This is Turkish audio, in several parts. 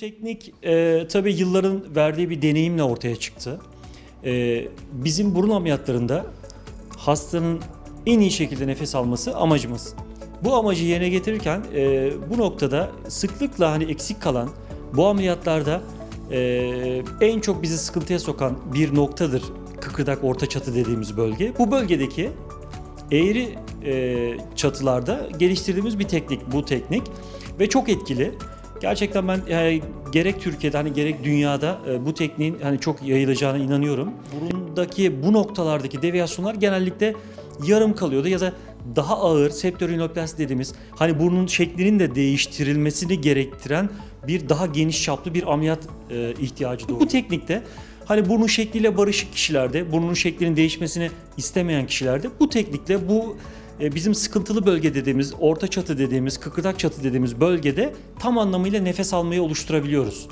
teknik e, tabii yılların verdiği bir deneyimle ortaya çıktı. E, bizim burun ameliyatlarında hastanın en iyi şekilde nefes alması amacımız. Bu amacı yerine getirirken e, bu noktada sıklıkla hani eksik kalan bu ameliyatlarda e, en çok bizi sıkıntıya sokan bir noktadır kıkırdak orta çatı dediğimiz bölge. Bu bölgedeki eğri e, çatılarda geliştirdiğimiz bir teknik bu teknik ve çok etkili. Gerçekten ben e, gerek Türkiye'de hani gerek dünyada e, bu tekniğin hani çok yayılacağına inanıyorum. Burundaki bu noktalardaki deviyasyonlar genellikle yarım kalıyordu ya da daha ağır septorinoplasti dediğimiz hani burnun şeklinin de değiştirilmesini gerektiren bir daha geniş çaplı bir ameliyat e, ihtiyacı doğuyor. Bu teknikte hani burnun şekliyle barışık kişilerde, burnun şeklinin değişmesini istemeyen kişilerde bu teknikle bu e, bizim sıkıntılı bölge dediğimiz, orta çatı dediğimiz, kıkırdak çatı dediğimiz bölgede tam anlamıyla nefes almayı oluşturabiliyoruz.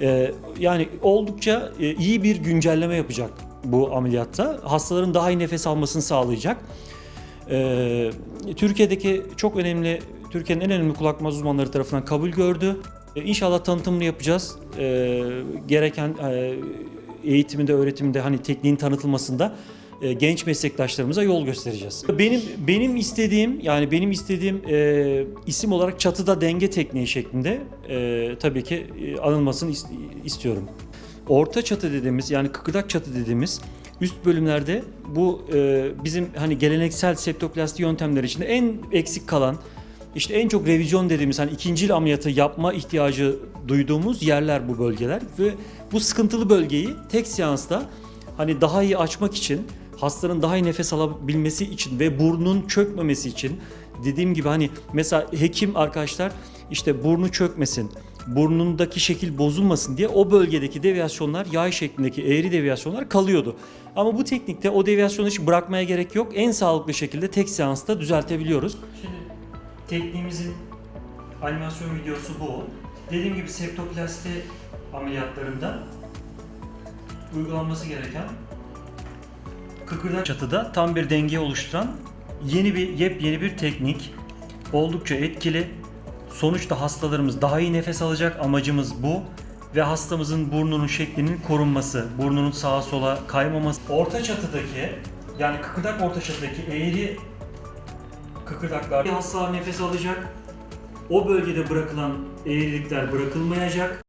E, Yani oldukça e, iyi bir güncelleme yapacak bu ameliyatta. Hastaların daha iyi nefes almasını sağlayacak. Türkiye'deki çok önemli, Türkiye'nin en önemli kulak maz uzmanları tarafından kabul gördü. E, İnşallah tanıtımını yapacağız. Gereken eğitiminde, öğretiminde hani tekniğin tanıtılmasında e, genç meslektaşlarımıza yol göstereceğiz. Benim benim istediğim yani benim istediğim e, isim olarak çatıda denge tekniği şeklinde e, tabii ki e, anılmasını is- istiyorum. Orta çatı dediğimiz yani kıkırdak çatı dediğimiz üst bölümlerde bu e, bizim hani geleneksel septoplasti yöntemleri içinde en eksik kalan işte en çok revizyon dediğimiz hani ikinci ameliyatı yapma ihtiyacı duyduğumuz yerler bu bölgeler ve bu sıkıntılı bölgeyi tek seansta hani daha iyi açmak için hastanın daha iyi nefes alabilmesi için ve burnun çökmemesi için dediğim gibi hani mesela hekim arkadaşlar işte burnu çökmesin, burnundaki şekil bozulmasın diye o bölgedeki deviyasyonlar yay şeklindeki eğri deviyasyonlar kalıyordu. Ama bu teknikte o deviyasyonu hiç bırakmaya gerek yok. En sağlıklı şekilde tek seansta düzeltebiliyoruz. Şimdi tekniğimizin animasyon videosu bu. Dediğim gibi septoplasti ameliyatlarında uygulanması gereken kıkırdak çatıda tam bir denge oluşturan yeni bir yepyeni bir teknik. Oldukça etkili. Sonuçta hastalarımız daha iyi nefes alacak amacımız bu ve hastamızın burnunun şeklinin korunması, burnunun sağa sola kaymaması. Orta çatıdaki yani kıkırdak orta çatıdaki eğri kıkırdaklar hastalar nefes alacak. O bölgede bırakılan eğrilikler bırakılmayacak.